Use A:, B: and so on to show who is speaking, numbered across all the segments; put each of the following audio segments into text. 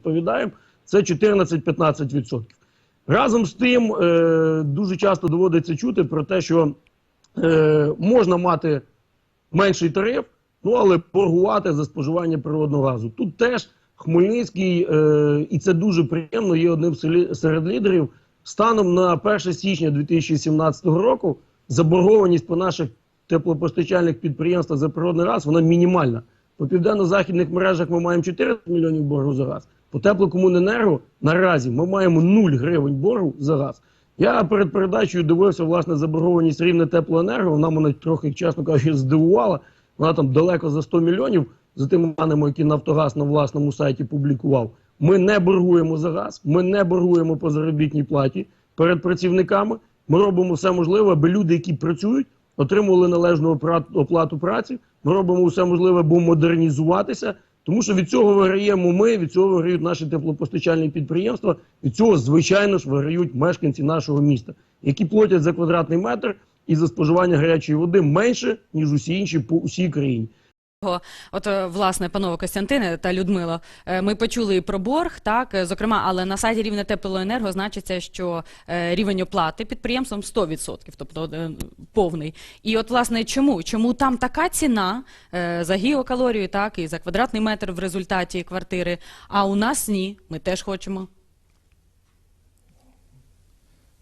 A: відповідаємо, це 14-15%. Разом з тим, е, дуже часто доводиться чути про те, що е, можна мати менший тариф, ну але боргувати за споживання природного газу. Тут теж Хмельницький, е, і це дуже приємно, є одним серед лідерів. Станом на 1 січня 2017 року заборгованість по наших теплопостачальних підприємствах за природний газ вона мінімальна. По південно-західних мережах ми маємо 14 мільйонів боргу за газ. По теплокомуненерго наразі ми маємо 0 гривень боргу за газ. Я перед передачею дивився власне заборгованість рівне теплоенерго. Вона мене трохи, чесно кажучи, здивувала. Вона там далеко за 100 мільйонів за тими даними, які Нафтогаз на власному сайті публікував. Ми не боргуємо за газ, ми не боргуємо по заробітній платі перед працівниками. Ми робимо все можливе, аби люди, які працюють, отримували належну оплату праці. Ми робимо все можливе, аби модернізуватися. Тому що від цього виграємо ми, від цього виграють наші теплопостачальні підприємства, від цього, звичайно ж, виграють мешканці нашого міста, які платять за квадратний метр і за споживання гарячої води менше, ніж усі інші по усій країні.
B: От, е, власне, панове Костянтине та Людмило, е, ми почули про борг, так, е, зокрема, але на сайті рівне теплоенерго значиться, що рівень оплати підприємством 100%, тобто повний. І от, власне, чому? Чому там така ціна за гігакалорію, так, і за квадратний метр в результаті квартири, а у нас ні, ми теж хочемо.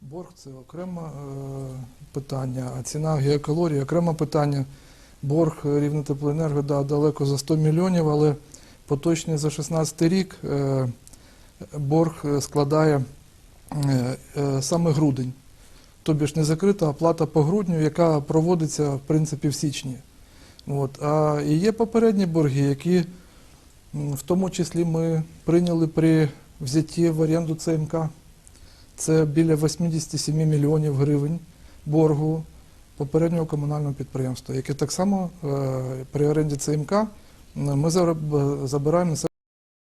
C: Борг це окреме питання, а ціна геокалорії окреме питання. Борг рівне теплоенерго да, далеко за 100 мільйонів, але поточний за 16 рік е, борг складає е, е, саме грудень. Тобі ж не закрита оплата по грудню, яка проводиться в принципі в січні. От. А і є попередні борги, які в тому числі ми прийняли при взятті в оренду ЦМК. Це біля 87 мільйонів гривень боргу попереднього комунального підприємства, яке так само е, при оренді ЦМК ми забираємо на себе